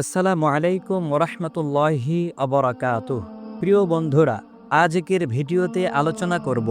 আসসালামু আলাইকুম ওরহমতুল্লাহি অবরাকাত প্রিয় বন্ধুরা, আজকের ভিডিওতে আলোচনা করব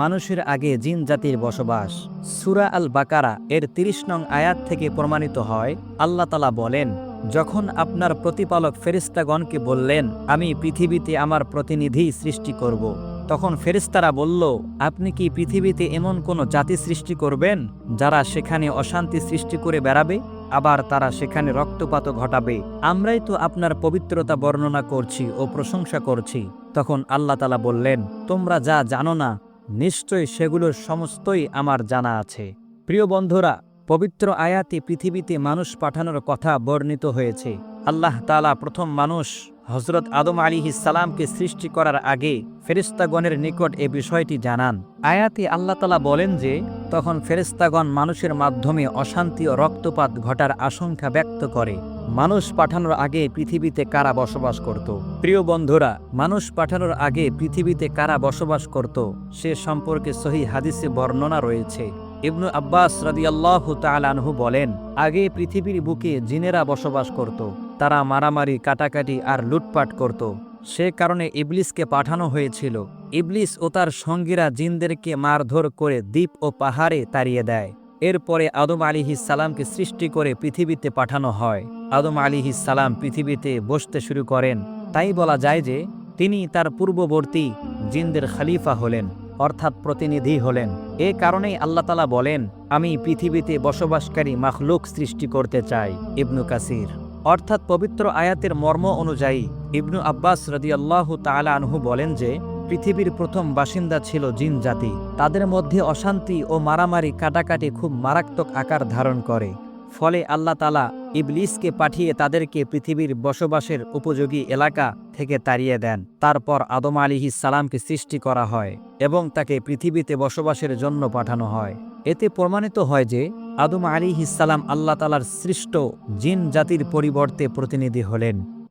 মানুষের আগে জিন জাতির বসবাস। সুরা আল বাকারা এর ৩০ নং আয়াত থেকে প্রমাণিত হয়, আল্লাহ তালা বলেন, যখন আপনার প্রতিপালক ফেরিস্তাগণকে বললেন, আমি পৃথিবীতে আমার প্রতিনিধি সৃষ্টি করব তখন ফেরিস্তারা বলল, আপনি কি পৃথিবীতে এমন কোনো জাতি সৃষ্টি করবেন, যারা সেখানে অশান্তি সৃষ্টি করে বেড়াবে? আবার তারা সেখানে রক্তপাত ঘটাবে। আমরাই তো আপনার পবিত্রতা বর্ণনা করছি ও প্রশংসা করছি। তখন আল্লাহ তালা বললেন, তোমরা যা জানো না, নিশ্চয় সেগুলোর সমস্তই আমার জানা আছে। প্রিয় বন্ধুরা, পবিত্র আয়াতে পৃথিবীতে মানুষ পাঠানোর কথা বর্ণিত হয়েছে। আল্লাহ তালা প্রথম মানুষ হজরত আদম আলী সালামকে সৃষ্টি করার আগে ফেরিস্তাগণের নিকট এ বিষয়টি জানান। আয়াতে আল্লাহ তালা বলেন যে, তখন ফেরিস্তাগণ মানুষের মাধ্যমে অশান্তি ও রক্তপাত ঘটার আশঙ্কা ব্যক্ত করে। মানুষ পাঠানোর আগে পৃথিবীতে কারা বসবাস করত? প্রিয় বন্ধুরা, মানুষ পাঠানোর আগে পৃথিবীতে কারা বসবাস করত, সে সম্পর্কে সহি হাদিসে বর্ণনা রয়েছে। ইবনু আব্বাস রাদিয়াল্লাহু তাআলাহু বলেন, আগে পৃথিবীর বুকে জিনেরা বসবাস করত। তারা মারামারি, কাটাকাটি আর লুটপাট করত। সে কারণে ইবলিসকে পাঠানো হয়েছিল। ইবলিস ও তার সঙ্গীরা জিনদেরকে মারধর করে দ্বীপ ও পাহাড়ে তাড়িয়ে দেয়। এরপরে আদম আলিহিস সালামকে সৃষ্টি করে পৃথিবীতে পাঠানো হয়। আদম আলিহিস সালাম পৃথিবীতে বসতে শুরু করেন। তাই বলা যায় যে, তিনি তার পূর্ববর্তী জিনদের খালিফা হলেন, অর্থাৎ প্রতিনিধি হলেন। এ কারণেই আল্লাহ তালা বলেন, আমি পৃথিবীতে বসবাসকারী মাখলুক সৃষ্টি করতে চাই। ইবনু কাসির। অর্থাৎ পবিত্র আয়াতের মর্ম অনুযায়ী ইবনু আব্বাস রদিয়াল্লাহু তালা আনহু বলেন যে, পৃথিবীর প্রথম বাসিন্দা ছিল জিন জাতি। তাদের মধ্যে অশান্তি ও মারামারি কাটাকাটি খুব মারাত্মক আকার ধারণ করে। ফলে আল্লাহ তালা ইবলিসকে পাঠিয়ে তাদেরকে পৃথিবীর বসবাসের উপযোগী এলাকা থেকে তাড়িয়ে দেন। তারপর আদম আলিহি সালামকে সৃষ্টি করা হয় এবং তাকে পৃথিবীতে বসবাসের জন্য পাঠানো হয়। এতে প্রমাণিত হয় যে আদম আলিহিসাল্লাম আল্লাহ তালার সৃষ্ট জিন জাতির পরিবর্তে প্রতিনিধি হলেন।